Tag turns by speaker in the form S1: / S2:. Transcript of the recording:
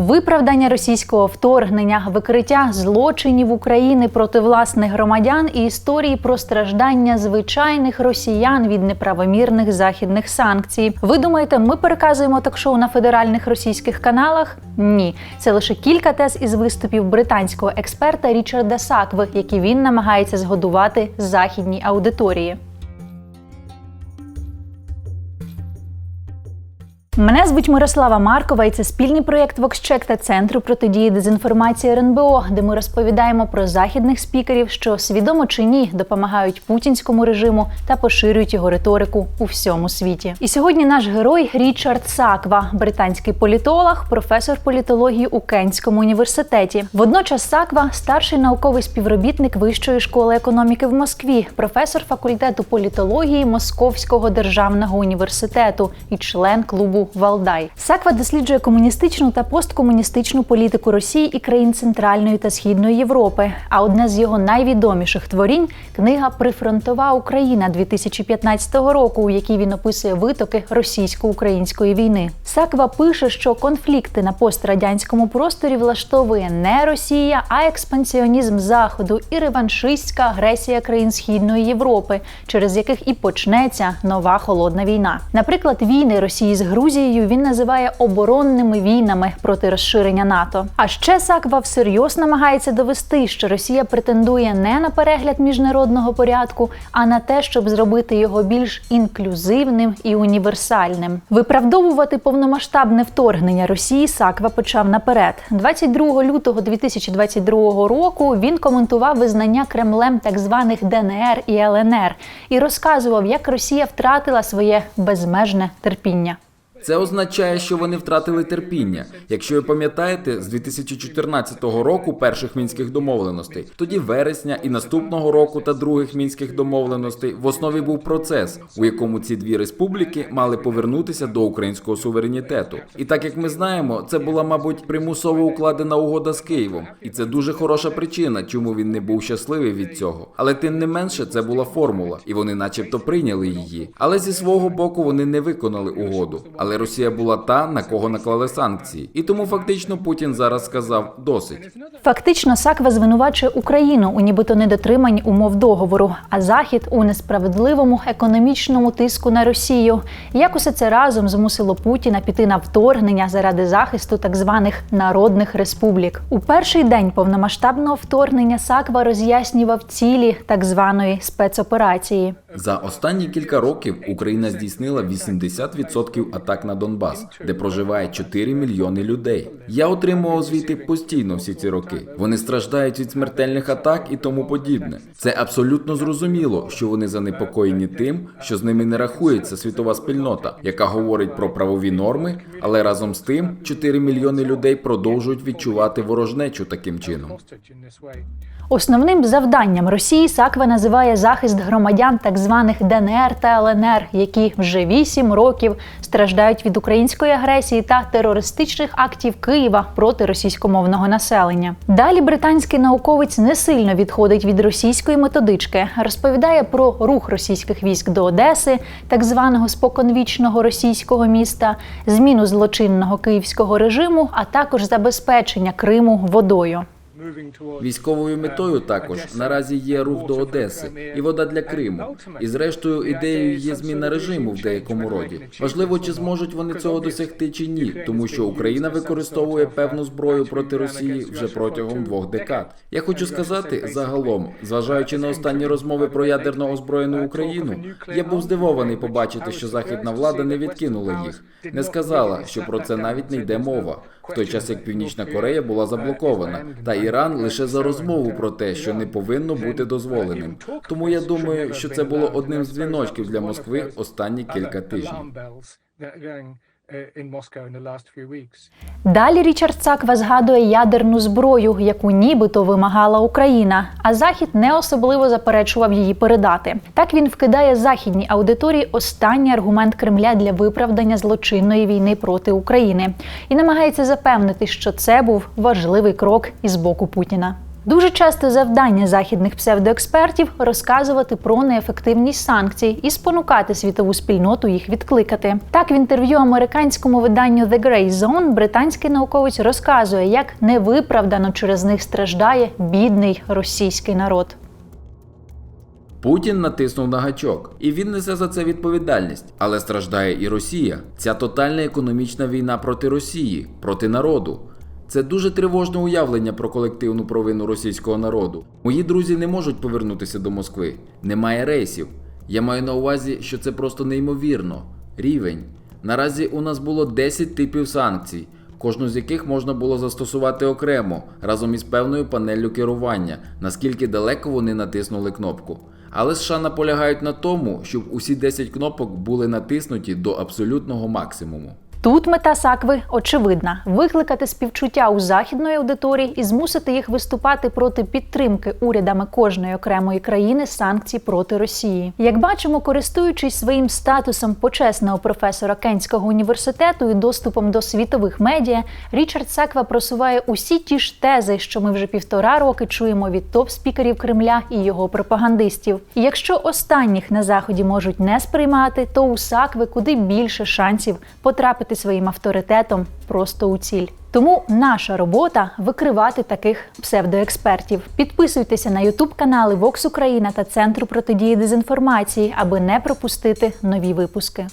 S1: Виправдання російського вторгнення, викриття злочинів України проти власних громадян і історії про страждання звичайних росіян від неправомірних західних санкцій. Ви думаєте, ми переказуємо ток-шоу на федеральних російських каналах? Ні, це лише кілька тез із виступів британського експерта Річарда Сакви, які він намагається згодувати західній аудиторії. Мене звуть Мирослава Маркова, і це спільний проєкт VoxCheck та центру протидії дезінформації РНБО, де ми розповідаємо про західних спікерів, що свідомо чи ні допомагають путінському режиму та поширюють його риторику у всьому світі. І сьогодні наш герой Річард Саква, британський політолог, професор політології у Кентському університеті. Водночас Саква старший науковий співробітник Вищої школи економіки в Москві, професор факультету політології Московського державного університету і член клубу Валдай. Саква досліджує комуністичну та посткомуністичну політику Росії і країн Центральної та Східної Європи. А одне з його найвідоміших творінь книга Прифронтова Україна 2015 року, у якій він описує витоки російсько-української війни. Саква пише, що конфлікти на пострадянському просторі влаштовує не Росія, а експансіонізм Заходу і реваншистська агресія країн Східної Європи, через яких і почнеться нова холодна війна. Наприклад, війни Росії з Грузією він називає оборонними війнами проти розширення НАТО. А ще Саква всерйоз намагається довести, що Росія претендує не на перегляд міжнародного порядку, а на те, щоб зробити його більш інклюзивним і універсальним. Виправдовувати повномасштабне вторгнення Росії Саква почав наперед. 22 лютого 2022 року він коментував визнання Кремлем так званих ДНР і ЛНР і розказував, як Росія втратила своє безмежне терпіння.
S2: Це означає, що вони втратили терпіння. Якщо ви пам'ятаєте, з 2014 року перших мінських домовленостей, тоді вересня і наступного року та других мінських домовленостей в основі був процес, у якому ці дві республіки мали повернутися до українського суверенітету. І так як ми знаємо, це була, мабуть, примусово укладена угода з Києвом, і це дуже хороша причина, чому він не був щасливий від цього. Але тим не менше, це була формула, і вони, начебто, прийняли її. Але зі свого боку вони не виконали угоду. Але Росія була та, на кого наклали санкції, і тому фактично Путін зараз сказав досить.
S1: Фактично, Саква звинувачує Україну у нібито недотриманні умов договору, а Захід у несправедливому економічному тиску на Росію. Як усе це разом змусило Путіна піти на вторгнення заради захисту так званих народних республік. У перший день повномасштабного вторгнення Саква роз'яснював цілі так званої спецоперації.
S2: За останні кілька років Україна здійснила 80% атак на Донбас, де проживає 4 мільйони людей. Я отримував звіти постійно всі ці роки. Вони страждають від смертельних атак і тому подібне. Це абсолютно зрозуміло, що вони занепокоєні тим, що з ними не рахується світова спільнота, яка говорить про правові норми, але разом з тим 4 мільйони людей продовжують відчувати ворожнечу таким чином.
S1: Основним завданням Росії Саква називає захист громадян так званих ДНР та ЛНР, які вже вісім років страждають від української агресії та терористичних актів Києва проти російськомовного населення. Далі британський науковець не сильно відходить від російської методички, розповідає про рух російських військ до Одеси, так званого споконвічного російського міста, зміну злочинного київського режиму, а також забезпечення Криму водою.
S2: Військовою метою також наразі є рух до Одеси і вода для Криму. І зрештою ідеєю є зміна режиму в деякому роді. Важливо, чи зможуть вони цього досягти чи ні, тому що Україна використовує певну зброю проти Росії вже протягом двох декад. Я хочу сказати загалом, зважаючи на останні розмови про ядерно озброєну Україну, я був здивований побачити, що західна влада не відкинула їх, не сказала, що про це навіть не йде мова. В той час як Північна Корея була заблокована, та Іран лише за розмову про те, що не повинно бути дозволеним. Тому я думаю, що це було одним з дзвіночків для Москви останні кілька тижнів.
S1: Далі Річард Саква згадує ядерну зброю, яку нібито вимагала Україна, а Захід не особливо заперечував її передати. Так він вкидає західній аудиторії останній аргумент Кремля для виправдання злочинної війни проти України і намагається запевнити, що це був важливий крок із боку Путіна. Дуже часто завдання західних псевдоекспертів розказувати про неефективність санкцій і спонукати світову спільноту їх відкликати. Так, в інтерв'ю американському виданню The Grey Zone британський науковець розказує, як невиправдано через них страждає бідний російський народ.
S2: Путін натиснув на гачок, і він несе за це відповідальність. Але страждає і Росія. Ця тотальна економічна війна проти Росії, проти народу. Це дуже тривожне уявлення про колективну провину російського народу. Мої друзі не можуть повернутися до Москви. Немає рейсів. Я маю на увазі, що це просто неймовірно. Рівень. Наразі у нас було 10 типів санкцій, кожну з яких можна було застосувати окремо разом із певною панеллю керування, наскільки далеко вони натиснули кнопку. Але США наполягають на тому, щоб усі 10 кнопок були натиснуті до абсолютного максимуму.
S1: Тут мета Сакви очевидна: викликати співчуття у західної аудиторії і змусити їх виступати проти підтримки урядами кожної окремої країни санкцій проти Росії. Як бачимо, користуючись своїм статусом почесного професора Кенського університету і доступом до світових медіа, Річард Саква просуває усі ті ж тези, що ми вже півтора роки чуємо від топ-спікерів Кремля і його пропагандистів. І якщо останніх на заході можуть не сприймати, то у Сакви куди більше шансів потрапити своїм авторитетом просто у ціль. Тому наша робота викривати таких псевдоекспертів. Підписуйтеся на Ютуб канали Vox Україна та Центру протидії дезінформації, аби не пропустити нові випуски.